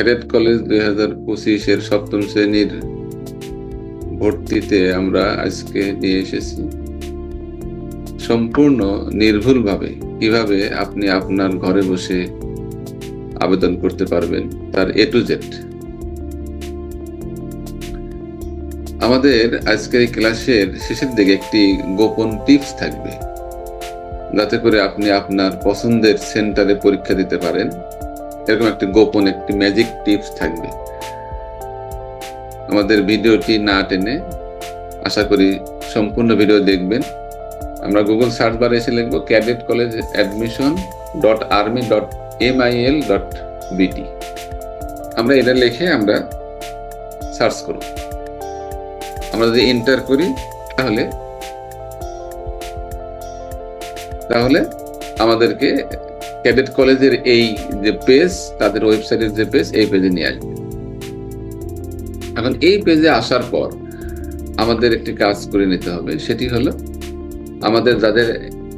Cadet college দুই হাজার পঁচিশের সপ্তম শ্রেণির ভর্তিতে আমরা আজকে নিয়ে এসেছি। সম্পূর্ণ নির্ভুলভাবে কীভাবে আপনি আপনার ঘরে বসে আবেদন করতে পারবেন তার এ টু জেড আমাদের আজকের ক্লাসের শেষের দিকে একটি গোপন টিপস থাকবে। যাতে করে আপনি আপনার পছন্দের সেন্টারে পরীক্ষা দিতে পারেন। এরকম একটি গোপন একটি ম্যাজিক টিপস থাকবে। আমাদের ভিডিওটি না টেনে আশা করি সম্পূর্ণ ভিডিও দেখবেন। আমরা গুগল সার্চ বারে এসে লিখব cadet college admission dot army dot MIL dot BT আমরা এটা লিখে আমরা সার্চ করব। আমরা যদি এন্টার করি, তাহলে তাহলে আমাদেরকে ক্যাডেট কলেজের এই যে পেজ তাদের ওয়েবসাইটের যে পেজ এই পেজে নিয়ে আসবে। এখন এই পেজে আসার পর আমাদের একটি কাজ করে নিতে হবে। সেটি হলো, আমাদের যাদের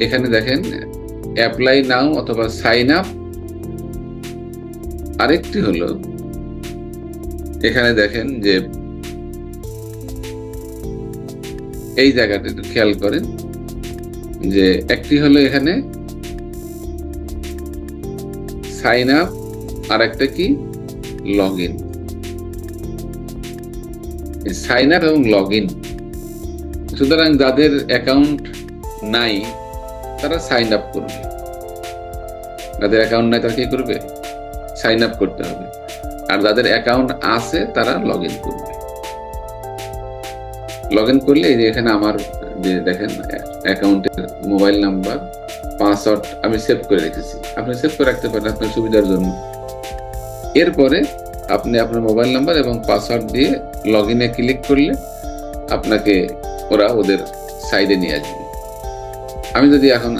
এখানে দেখেন অ্যাপ্লাই নাও অথবা সাইন আপ আরেকটি হলো, এখানে দেখেন যে এই জায়গাটা একটু খেয়াল করেন, যে একটি হলো এখানে সাইন আপ আর একটা কি? লগ ইন সাইন আপ এবং লগ ইন সুতরাং যাদের অ্যাকাউন্ট নাই, তারা সাইন আপ করবে। যাদের অ্যাকাউন্ট নাই, তারা কি করবে? সাইন আপ করতে হবে। আর যাদের অ্যাকাউন্ট আছে, তারা লগ ইন করবে লগ ইন করলে এখানে আমার যে দেখেন অ্যাকাউন্টের মোবাইল নাম্বার পাসওয়ার্ড আমি সেভ করে রেখেছি। আপনি সেভ করে রাখতে পারেন আপনার সুবিধার জন্য। এরপরে আপনি আপনার মোবাইল নাম্বার এবং পাসওয়ার্ড দিয়ে লগ ইনে ক্লিক করলে আপনাকে ওরা ওদের সাইডে নিয়ে আসবে। আমি যদি এখন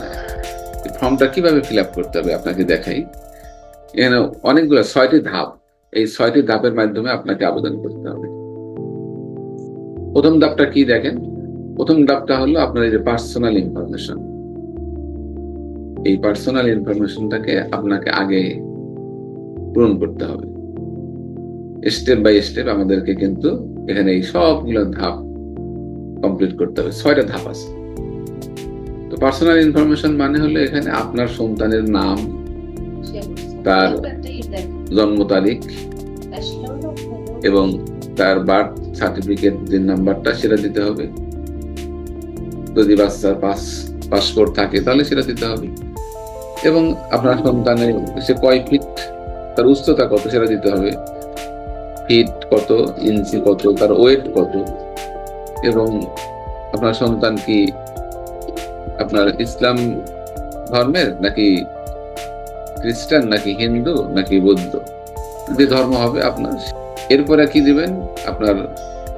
ফর্মটা কীভাবে ফিল আপ করতে হবে আপনাকে দেখাই। এখানে অনেকগুলো ছয়টি ধাপ। এই ছয়টি ধাপের মাধ্যমে আপনাকে আবেদন করতে হবে। প্রথম ধাপটা কি দেখেন? প্রথম ধাপটা হলো আপনার এই যে পার্সোনাল ইনফরমেশন এই পার্সোনাল ইনফরমেশনটাকে আপনাকে আগে পূরণ করতে হবে। স্টেপ বাই স্টেপ আমাদেরকে কিন্তু এখানে এই সবগুলো ধাপ কমপ্লিট করতে হবে। ছয়টা ধাপ আছে। তো পার্সোনাল ইনফরমেশন মানে হলো এখানে আপনার সন্তানের নাম, তার জন্ম তারিখ এবং তার বার্থ সার্টিফিকেট যে নাম্বারটা সেটা দিতে হবে। যদি বাচ্চার পাস পাসপোর্ট থাকে তাহলে সেটা দিতে হবে। এবং আপনার সন্তানের সে কয় ফিট তার উচ্চতা কত সেটা দিতে হবে। ফিট কত ইঞ্চি কত, তার ওয়েট কত, এবং আপনার সন্তান কি আপনার ইসলাম ধর্মের নাকি খ্রিস্টান, নাকি হিন্দু, নাকি বৌদ্ধ? যে ধর্ম হবে আপনার। এরপরে কি দিবেন? আপনার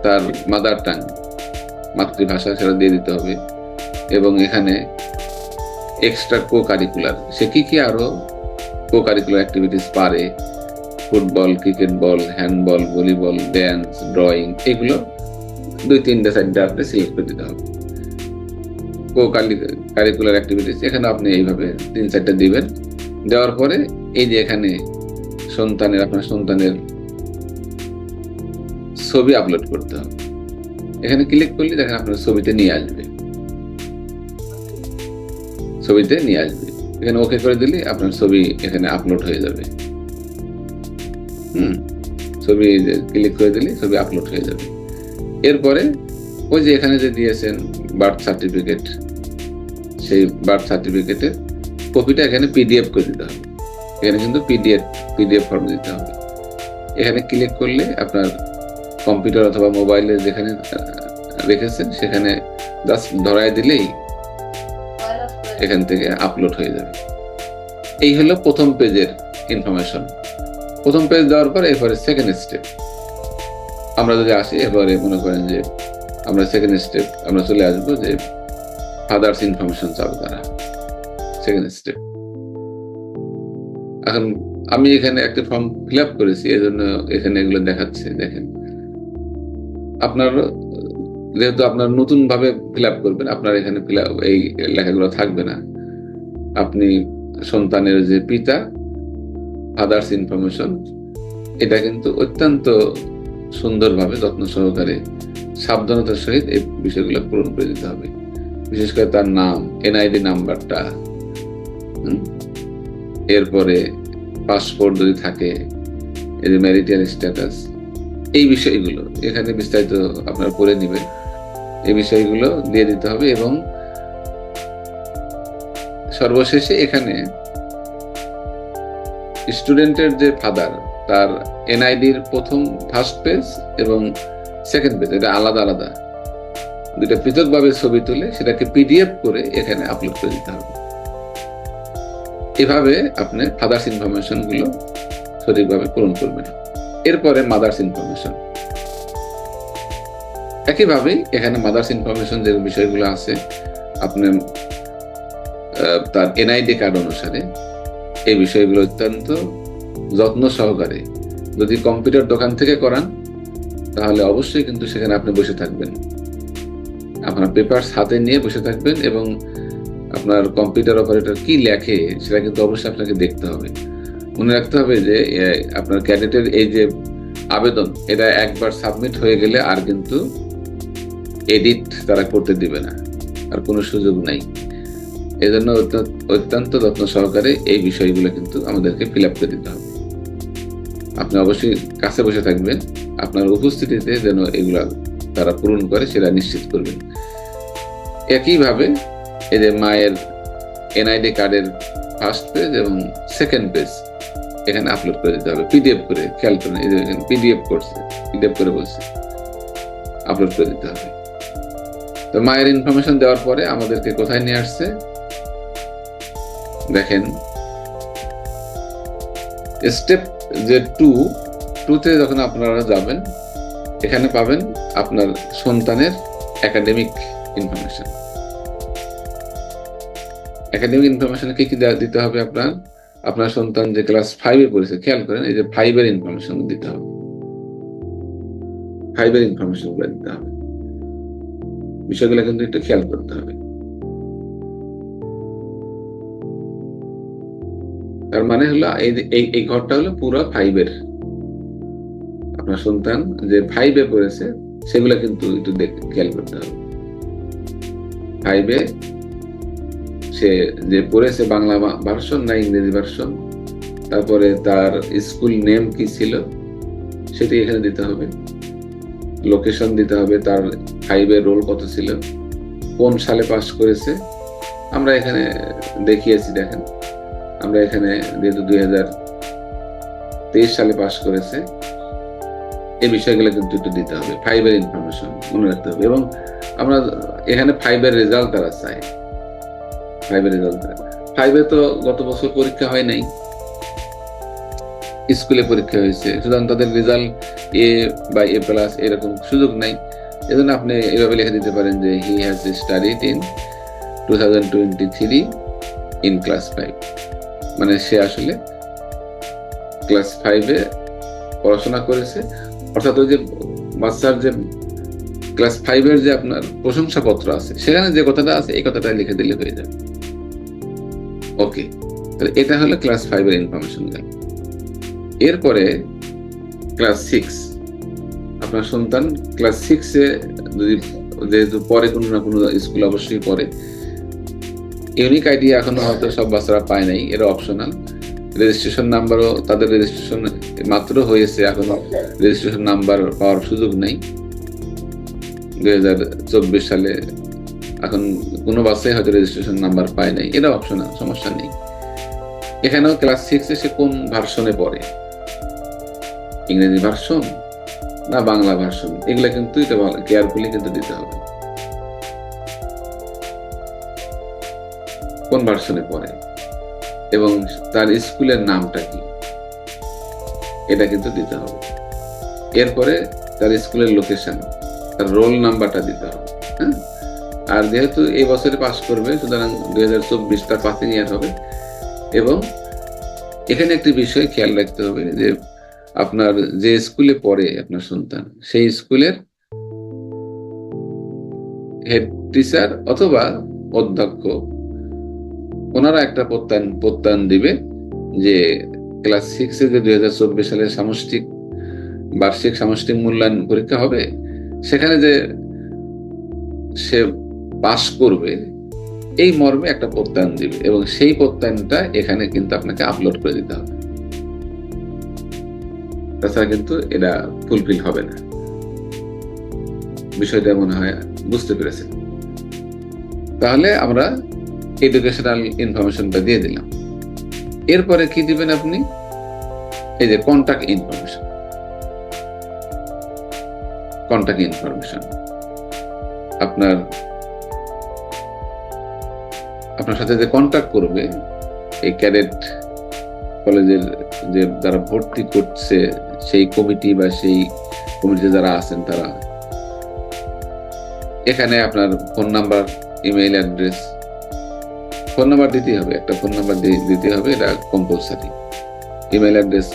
তার মাদার টাং মাতৃভাষা সেটা দিয়ে দিতে হবে। এবং এখানে এক্সট্রা কো কারিকুলার সে কি কি আরও কো কারিকুলার অ্যাক্টিভিটিস পারে? Football cricket ball handball volleyball dance drawing এগুলো দুই, তিনটে, চারটে আপনি সিলেক্ট করে দিতে হবে। কো কারিকুলার অ্যাক্টিভিটিস এখানে আপনি এইভাবে তিন, চারটা দিবেন। দেওয়ার পরে এই যে এখানে সন্তানের, আপনার সন্তানের ছবি আপলোড করতে হবে। এখানে ক্লিক করলে দেখেন আপনার ছবিতে নিয়ে আসবে। ছবিতে নিয়ে আসবে। এখানে ওকে করে দিলে আপনার ছবি এখানে আপলোড হয়ে যাবে। হুম। ছবি ক্লিক করে দিলে ছবি আপলোড হয়ে যাবে। এরপরে ওই যে এখানে যে দিয়েছেন বার্থ সার্টিফিকেট সেই বার্থ সার্টিফিকেটের কপিটা এখানে পিডিএফ করে দিতে হবে। এখানে কিন্তু পিডিএফ পিডিএফ ফর্ম দিতে হবে। এখানে ক্লিক করলে আপনার কম্পিউটার অথবা মোবাইলে যেখানে রেখেছেন, সেখানে জাস্ট ধরায় দিলেই এখান থেকে আপলোড হয়ে যাবে। এই হলো প্রথম পেজের ইনফরমেশন প্রথম পেজ দেওয়ার পর এরপরে সেকেন্ড স্টেপ আমরা যদি আসি এবারে মনে করেন যে আমরা সেকেন্ড স্টেপ আমরা চলে আসব যে ফাদার্স ইনফরমেশন চাবো তারা সেকেন্ড স্টেপ এখন আমি এখানে একটা ফর্ম ফিল আপ করেছি এই জন্য এখানে এগুলো দেখাচ্ছে, দেখেন। আপনার যেহেতু আপনার নতুন ভাবে ফিল আপ করবেন, আপনার এখানে ফিল এই লেখাগুলো থাকবে না। আপনি সন্তানের যে পিতা ফাদার্স ইনফরমেশন এটা কিন্তু অত্যন্ত সুন্দরভাবে যত্ন সহকারে, সাবধানতার সহিত এই বিষয়গুলো পূরণ করে দিতে হবে। বিশেষ করে তার নাম এনআইডি নাম্বারটা এরপরে পাসপোর্ট যদি থাকে যে ম্যারিটাল স্ট্যাটাস এই বিষয়গুলো এখানে বিস্তারিত আপনারা পড়ে নেবেন। এই বিষয়গুলো দিয়ে দিতে হবে এবং সর্বশেষে এখানে স্টুডেন্টের যে ফাদার, তার এনআইডির প্রথম ফার্স্ট পেজ এবং সেকেন্ড পেজ এটা আলাদা আলাদা। দুটা পৃথকভাবে ছবি তুলে সেটাকে পিডিএফ করে এখানে আপলোড করে দিতে হবে। এভাবে আপনি ফাদার্স ইনফরমেশনগুলো সঠিকভাবে পূরণ করবেন। এরপরে মাদার্স ইনফরমেশন একইভাবেই এখানে মাদার্স ইনফরমেশন যে বিষয়গুলো আছে আপনি আহ, তার এনআইডি কার্ড অনুসারে এই বিষয়গুলো অত্যন্ত যত্ন সহকারে যদি কম্পিউটার দোকান থেকে করান তাহলে অবশ্যই কিন্তু সেখানে আপনি বসে থাকবেন। আপনার পেপারস হাতে নিয়ে বসে থাকবেন এবং আপনার কম্পিউটার অপারেটর কি লেখে সেটা কিন্তু অবশ্যই আপনাকে দেখতে হবে। মনে রাখতে হবে যে আপনার ক্যাডেটের এই যে আবেদন এটা একবার সাবমিট হয়ে গেলে আর কিন্তু এডিট তারা করতে দিবে না। আর কোনো সুযোগ নাই। এজন্য অত্য- অত্যন্ত যত্ন সহকারে এই বিষয়গুলো কিন্তু আমাদেরকে ফিল আপ করে দিতে হবে। আপনি অবশ্যই কাছে বসে থাকবেন। আপনার উপস্থিতিতে যেন এগুলা তারা পূরণ করে সেটা নিশ্চিত করবেন। একইভাবে এই যে মায়ের এনআইডি কার্ডের ফার্স্ট পেজ এবং সেকেন্ড পেজ এখানে আপলোড করে দিতে হবে। পিডিএফ করে, খেয়াল করেন, এই যে পিডিএফ করছে পিডিএফ করে বলছে আপলোড করে দিতে হবে। তো মায়ের ইনফরমেশন দেওয়ার পরে আমাদেরকে কোথায় নিয়ে আসছে? দেখেন। স্টেপ যে টু টুতে যখন আপনারা যাবেন, এখানে পাবেন আপনার সন্তানের একাডেমিক ইনফরমেশন একাডেমিক ইনফরমেশন কি কি দিতে হবে আপনার? আপনার সন্তান যে ক্লাস ফাইভে পড়েছে, খেয়াল করেন, এই যে ফাইভের ইনফরমেশন দিতে হবে। ফাইভের ইনফরমেশন দিতে হবে। বিষয়গুলো কিন্তু একটু খেয়াল করতে হবে। তার মানে হলো এই ঘরটা হলো পুরো ফাইভের আপনার সন্তান যে ফাইভে পড়েছে, সেগুলো কিন্তু একটু খেয়াল করতে হবে। ফাইভে সে যে পড়েছে বাংলা ভার্সন না ইংরেজি ভার্সন তারপরে তার স্কুল নেম কি ছিল, সেটি এখানে দিতে হবে। লোকেশন দিতে হবে, তার ফাইভের রোল কত ছিল, কোন সালে পাস করেছে, আমরা এখানে দেখিয়েছি, দেখেন। আমরা এখানে যেহেতু দুই হাজার তেইশ সালে পাস করেছে, এই বিষয়গুলো কিন্তু একটু দিতে হবে ফাইভের ইনফরমেশন মনে রাখতে হবে। এবং আমরা এখানে ফাইভের রেজাল্ট তারা চাই ফাইভের রেজাল্ট ফাইভে তো গত বছর পরীক্ষা হয় নাই। স্কুলে পরীক্ষা হয়েছে। সুতরাং তাদের রেজাল্ট এ বা এ প্লাস এরকম সুযোগ নাই। এজন্য আপনি এভাবে লিখে দিতে পারেন যে he has studied in two thousand twenty three in class five মানে সে আসলে ক্লাস ফাইভে পড়াশোনা করেছে। অর্থাৎ ওই যে বাচ্চার যে ক্লাস ফাইভের যে আপনার প্রশংসাপত্র আছে, সেখানে যে কথাটা আছে, এই কথাটা লিখে দিলে হয়ে যাবে। ওকে তাহলে এটা হলো ক্লাস ফাইভের ইনফরমেশন গেল এরপরে ক্লাস সিক্স আপনার সন্তান ক্লাস সিক্সে যদি, যেহেতু পরে কোনো না কোনো স্কুল অবশ্যই পড়ে। ইউনিক আইডি এখনও হয়তো সব বাচ্চারা পায় নাই এটা অপশনাল রেজিস্ট্রেশন নাম্বারও তাদের রেজিস্ট্রেশন মাত্র হয়েছে এখনও। রেজিস্ট্রেশন নাম্বার পাওয়ার সুযোগ নেই। দুই হাজার চব্বিশ সালে এখন কোনো বাসে হয়তো রেজিস্ট্রেশন নাম্বার পায় নাই এটা অপশনাল সমস্যা নেই। এখানেও ক্লাস সিক্সে সে কোন ভার্সনে পড়ে? ইংরেজি ভার্সন না বাংলা ভার্সন? এগুলা কিন্তু এটা কেয়ারফুলি কিন্তু দিতে হবে। কোন ভার্সনে পড়ে? এবং তার স্কুলের নামটা কি? এটা কিন্তু দিতে হবে। এরপরে তার স্কুলের লোকেশন তার রোল নাম্বারটা দিতে হবে হ্যাঁ? আর যেহেতু এই বছরে পাস করবে, সুতরাং দুই হাজার চব্বিশ তার পাসিং ইয়ার হবে। এবং এখানে একটি বিষয় খেয়াল রাখতে হবে যে আপনার যে স্কুলে পড়ে আপনার সন্তান, সেই স্কুলের হেড টিচার অথবা অধ্যক্ষ, ওনারা একটা প্রত্যয়ন প্রত্যয়ন দিবে যে ক্লাস সিক্সে যে দুই হাজার চব্বিশ সালের সামষ্টিক, বার্ষিক সামষ্টিক মূল্যায়ন পরীক্ষা হবে, সেখানে যে সে পাশ করবে, এই মর্মে একটা প্রত্যয়ন দিবে এবং সেই প্রত্যয়নটা এখানে কিন্তু আপনাকে আপলোড করে দিতে হবে। তাছাড়া কিন্তু এটা ফুলফিল হবে না। বিষয়টা মনে হয় বুঝতে পেরেছেন। তাহলে আমরা এডুকেশনাল ইনফরমেশনটা দিয়ে দিলাম। এরপরে কি দিবেন আপনি? এই যে কন্টাক্ট ইনফরমেশন কন্টাক্ট ইনফরমেশন আপনার আপনার সাথে যে কন্টাক্ট করবে, এই ক্যাডেট কলেজের যে যারা ভর্তি করছে সেই কমিটি বা সেই কমিটিতে যারা আছেন তারা। এখানে আপনার phone number, email address. Phone number দিতেই হবে, একটা ফোন নাম্বার দিতে হবে, এটা কম্পালসারি ইমেল অ্যাড্রেস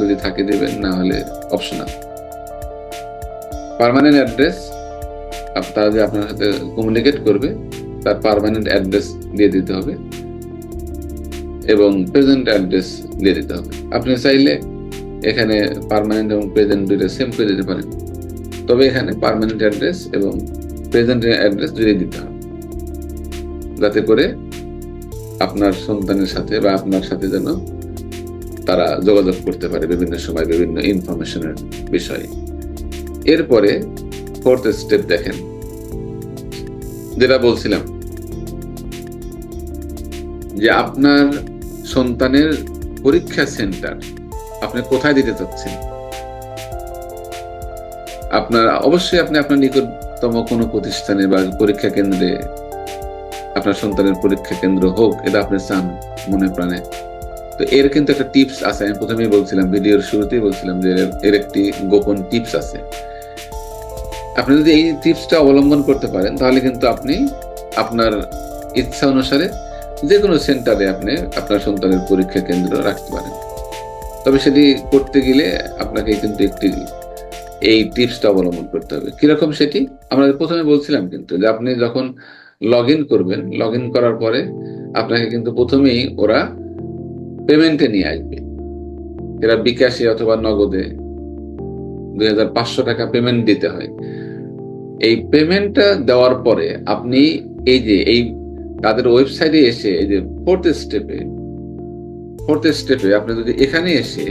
যদি থাকে দেবেন, না হলে অপশনাল পার্মানেন্ট অ্যাড্রেস তারা যে আপনার সাথে কমিউনিকেট করবে, তার পারমানেন্ট অ্যাড্রেস দিয়ে দিতে হবে। এবং প্রেজেন্ট অ্যাড্রেস দিয়ে দিতে হবে। আপনি চাইলে এখানে পার্মানেন্ট এবং প্রেজেন্ট দুইটা সেম করে দিতে পারেন। তবে এখানে পার্মানেন্ট অ্যাড্রেস এবং প্রেজেন্ট অ্যাড্রেস দুইটাই দিতে হবে। যাতে করে আপনার সন্তানের সাথে বা আপনার সাথে যেন তারা যোগাযোগ করতে পারে বিভিন্ন সময় বিভিন্ন ইনফরমেশনের বিষয়ে। এরপরে ফোর্থ স্টেপ দেখেন। যেটা বলছিলাম, যে আপনার সন্তানের পরীক্ষা সেন্টার আপনি কোথায় দিতে চাচ্ছেন? আপনার, অবশ্যই আপনি আপনার নিকটতম কোনো প্রতিষ্ঠানে বা পরীক্ষা কেন্দ্রে আপনার সন্তানের পরীক্ষা কেন্দ্র হোক, এটা আপনি চান মনে প্রাণে। তো এর কিন্তু একটা টিপস আছে, আমি প্রথমেই বলছিলাম, ভিডিওর শুরুতেই বলছিলাম যে এর একটি গোপন টিপস আছে। আপনি যদি এই টিপসটা অবলম্বন করতে পারেন, তাহলে কিন্তু আপনি আপনার ইচ্ছা অনুসারে যে কোনো সেন্টারে আপনি আপনার সন্তানের পরীক্ষা কেন্দ্র রাখতে পারেন। তবে সেটি করতে গেলে আপনাকে কিন্তু একটি, এই টিপসটা অবলম্বন করতে হবে। কীরকম সেটি? আমরা প্রথমে বলছিলাম কিন্তু যে আপনি যখন লগ ইন করবেন লগ ইন করার পরে আপনাকে কিন্তু প্রথমেই ওরা পেমেন্টে নিয়ে আসবে। এরা বিকাশে অথবা নগদে দুই হাজার পাঁচশো টাকা পেমেন্ট দিতে হয়। এই পেমেন্টটা দেওয়ার পরে আপনি এই যে, এই তাদের ওয়েবসাইটে এসে এই যে ফোর্থ স্টেপে ফোর্থ স্টেপে আপনি যদি এখানে এসে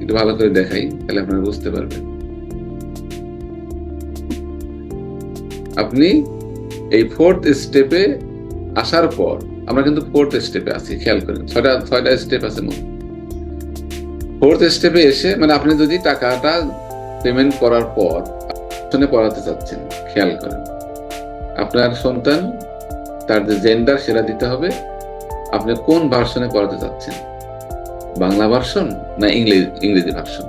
একটু ভালো করে দেখাই, তাহলে আপনারা বুঝতে পারবেন। আপনি এই ফোর্থ স্টেপে আসার পর, আমরা কিন্তু ফোর্থ স্টেপে আছি, খেয়াল করেন, ছয়টা ছয়টা স্টেপ আছে মোট। ফোর্থ স্টেপে এসে মানে আপনি যদি টাকাটা পেমেন্ট করার পর শুনে পড়াতে চাচ্ছেন, খেয়াল করেন। আপনার সন্তান, তার যে জেন্ডার সেটা দিতে হবে আপনি কোন ভার্সনে করাতে চাচ্ছেন? বাংলা ভার্সন না ইংরেজি ইংরেজি ভার্সন?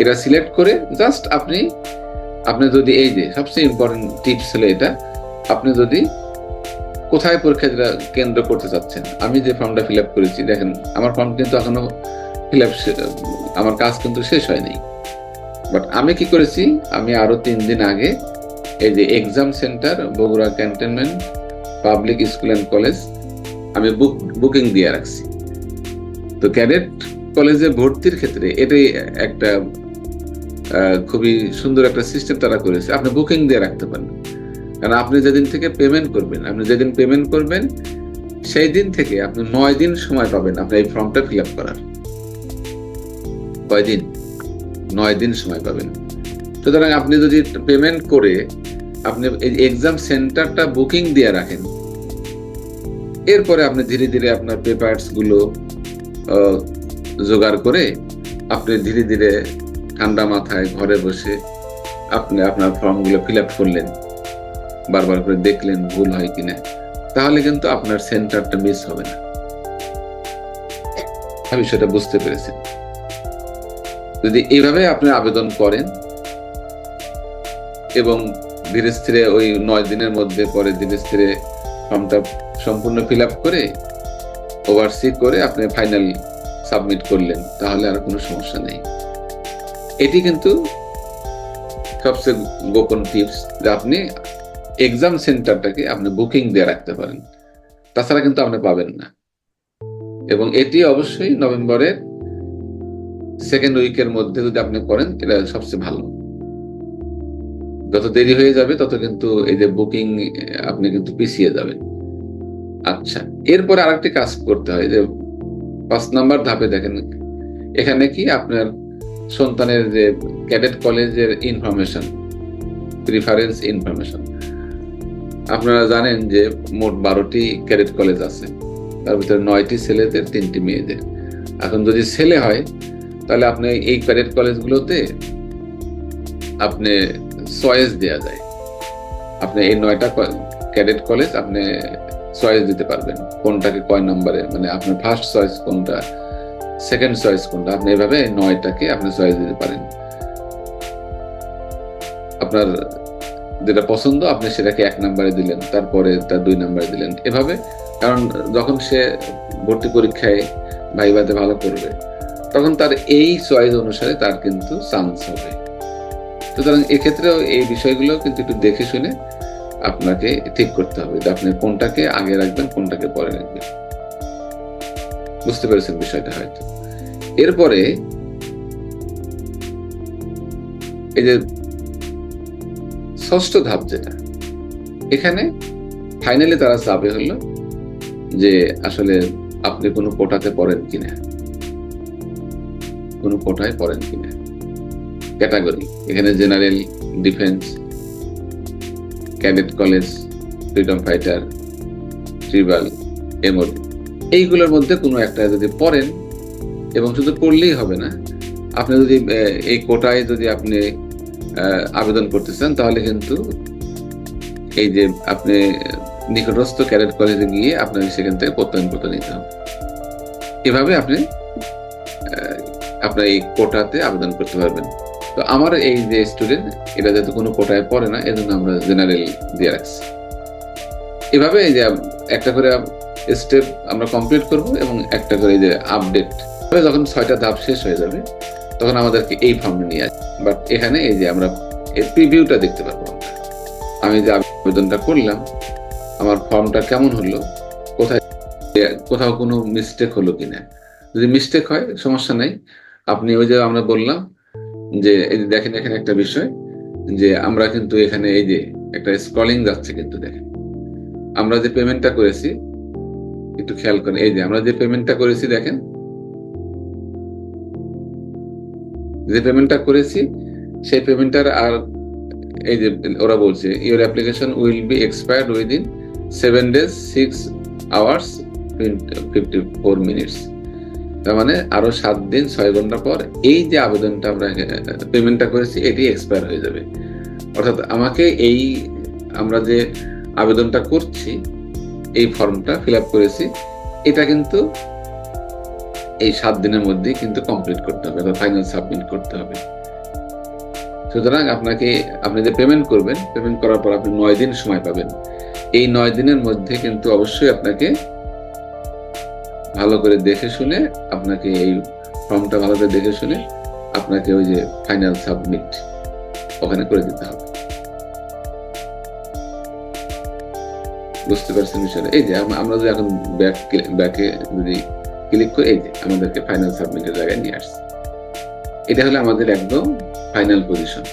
এটা সিলেক্ট করে জাস্ট আপনি আপনি যদি এই যে সবচেয়ে ইম্পর্টেন্ট টিপস হলো এটা, আপনি যদি কোথায় পরীক্ষা কেন্দ্র করতে চাচ্ছেন? আমি যে ফর্মটা ফিল আপ করেছি, দেখেন আমার ফর্ম কিন্তু এখনও ফিল আপ আমার কাজ কিন্তু শেষ হয়নি। বাট আমি কি করেছি, আমি আরও তিন দিন আগে এই যে exam centre Bogura cantonment public school and college আমি বুক বুকিং দিয়ে রাখছি। তো ক্যাডেট কলেজে ভর্তির ক্ষেত্রে এটাই একটা খুবই সুন্দর একটা সিস্টেম তারা করেছে। আপনি বুকিং দিয়ে রাখতে পারেন কারণ আপনি যেদিন থেকে পেমেন্ট করবেন, আপনি যেদিন পেমেন্ট করবেন, সেই দিন থেকে আপনি নয় দিন সময় পাবেন আপনার এই ফর্মটা ফিল আপ করার। কয় দিন? নয় দিন সময় পাবেন। সুতরাং আপনি যদি পেমেন্ট করে আপনি এক্সাম সেন্টারটা বুকিং দিয়ে রাখেন এরপরে আপনি ধীরে ধীরে আপনার পেপারসগুলো জোগাড় করে আপনি ধীরে ধীরে ঠান্ডা মাথায় ঘরে বসে আপনি আপনার ফর্মগুলো ফিল আপ করলেন, বারবার করে দেখলেন ভুল হয় কিনা, তাহলে কিন্তু আপনার সেন্টারটা মিস হবে না। আমি সেটা বুঝতে পেরেছি। যদি এইভাবে আপনি আবেদন করেন এবং ধীরে স্থিরে ওই নয় দিনের মধ্যে পরে ধীরে স্থিরে ফর্মটা সম্পূর্ণ ফিল করে ওভারসি করে আপনি ফাইনাল সাবমিট করলেন, তাহলে আর কোনো সমস্যা নেই। এটি কিন্তু সবচেয়ে গোপন টিপস যে আপনি এক্সাম সেন্টারটাকে আপনি বুকিং দিয়ে রাখতে পারেন। তাছাড়া কিন্তু আপনি পাবেন না। এবং এটি অবশ্যই নভেম্বরের সেকেন্ড উইকের মধ্যে যদি আপনি করেন, এটা সবচেয়ে ভালো। যত দেরি হয়ে যাবে, তত কিন্তু এই যে বুকিং আপনি কিন্তু পিছিয়ে যাবেন। আচ্ছা এরপরে আরেকটি কাজ করতে হয়, যে পাঁচ নাম্বার ধাপে দেখেন, এখানে কি আপনার সন্তানের যে ক্যাডেট কলেজের ইনফরমেশন প্রিফারেন্স ইনফরমেশন আপনারা জানেন যে মোট বারোটি ক্যাডেট কলেজ আছে, তার ভিতরে নয়টি ছেলেদের, তিনটি মেয়েদের। এখন যদি ছেলে হয়, তাহলে আপনি এই ক্যাডেট কলেজগুলোতে আপনি চয়েস দেওয়া যায়। আপনি এই নয়টা ক্যাডেট কলেজ আপনি চয়েস দিতে পারবেন। কোনটাকে কয় নম্বরে? মানে আপনার ফার্স্ট চয়েস কোনটা? সেকেন্ড চয়েস কোনটা? আপনি এভাবে নয়টাকে আপনি চয়েস দিতে পারেন। আপনার যেটা পছন্দ, আপনি সেটাকে এক নম্বরে দিলেন, তারপরে তার দুই নম্বরে দিলেন। এভাবে, কারণ যখন সে ভর্তি পরীক্ষায় ভাইবাতে ভালো করবে, তখন তার এই চয়েস অনুসারে তার কিন্তু চান্স হবে। সুতরাং এক্ষেত্রেও এই বিষয়গুলো কিন্তু একটু দেখে শুনে আপনাকে ঠিক করতে হবে যে আপনি কোনটাকে আগে রাখবেন, কোনটাকে পরে রাখবেন। বুঝতে পেরেছেন বিষয়টা হয়তো। এরপরে এই যে ষষ্ঠ ধাপ যেটা, এখানে ফাইনালি তারা চাবে হলো যে আসলে আপনি কোনো কোটাতে পড়েন কিনা। কোনো কোটায় পড়েন কিনা। ক্যাটাগরি, এখানে general defence cadet college, freedom fighter, tribal এমর এইগুলোর মধ্যে কোনো একটা যদি পড়েন, এবং শুধু পড়লেই হবে না, আপনি যদি এই কোটায় যদি আপনি আবেদন করতে চান তাহলে কিন্তু এই যে আপনি নিকটস্থ ক্যাডেট কলেজে গিয়ে আপনাকে সেখান থেকে প্রত্যয়নপত্র নিতে হবে। এভাবে আপনি আপনার এই কোটাতে আবেদন করতে পারবেন। তো আমার এই যে স্টুডেন্ট এটা যাতে কোনো কোটায় পড়ে না, এজন্য আমরা জেনারেল দিয়ে রাখছি। এভাবে এই যে একটা করে স্টেপ আমরা কমপ্লিট করব এবং একটা করে যে আপডেট যখন ছয়টা ধাপ শেষ হয়ে যাবে, তখন আমাদেরকে এই ফর্মে নিয়ে আসবে। বাট এখানে এই যে আমরা এর প্রিভিউটা দেখতে পারব। আমি যে আবেদনটা করলাম, আমার ফর্মটা কেমন হলো, কোথায়, কোথাও কোনো মিস্টেক হলো কিনা? যদি মিস্টেক হয়, সমস্যা নাই। আপনি ওই যে আমরা বললাম যে, এই দেখেন এখানে একটা বিষয় যে, আমরা কিন্তু এখানে এই যে একটা স্ক্রলিং যাচ্ছে কিন্তু দেখেন। আমরা যে পেমেন্টটা করেছি, একটু খেয়াল করেন, এই যে আমরা যে পেমেন্টটা করেছি দেখেন। যে পেমেন্টটা করেছি, সেই পেমেন্টটার আর এই যে ওরা বলছে your application will be expired within seven days six hours fifty four minutes তার মানে আরও সাত দিন, ছয় ঘণ্টা পর এই যে আবেদনটা আমরা পেমেন্টটা করেছি, এটি এক্সপায়ার হয়ে যাবে। অর্থাৎ আমাকে এই আমরা যে আবেদনটা করছি, এই ফর্মটা ফিল আপ করেছি, এটা কিন্তু এই সাত দিনের মধ্যেই কিন্তু কমপ্লিট করতে হবে বা ফাইনাল সাবমিট করতে হবে। সুতরাং আপনাকে, আপনি যে পেমেন্ট করবেন পেমেন্ট করার পর আপনি নয় দিন সময় পাবেন। এই নয় দিনের মধ্যে কিন্তু অবশ্যই আপনাকে ভালো করে দেখে শুনে আপনাকে এই ফর্মটা ভালো করে দেখে শুনে আপনাকে ওই যে ফাইনাল সাবমিট ওখানে করে দিতে হবে। বুঝতে পারছেন বিষয়টা? এই যে আমরা যদি এখন ব্যাক ব্যাকে যদি ক্লিক করে, এই যে আমাদেরকে ফাইনাল সাবমিটের জায়গায় নিয়ে আসছে। এটা হলো আমাদের একদম ফাইনাল পজিশন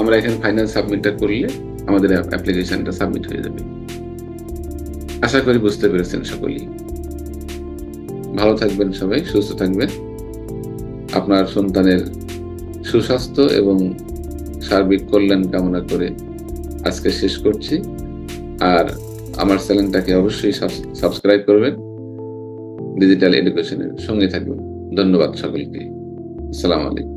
আমরা এখানে ফাইনাল সাবমিটটা করলে আমাদের অ্যাপ্লিকেশনটা সাবমিট হয়ে যাবে। আশা করি বুঝতে পেরেছেন সকলেই। ভালো থাকবেন সবাই, সুস্থ থাকবেন। আপনার সন্তানের সুস্বাস্থ্য এবং সার্বিক কল্যাণ কামনা করে আজকে শেষ করছি। আর আমার চ্যানেলটাকে অবশ্যই সাবস্ক্রাইব করবেন। ডিজিটাল এডুকেশনের সঙ্গে থাকবেন। ধন্যবাদ সকলকে। আসসালামু আলাইকুম।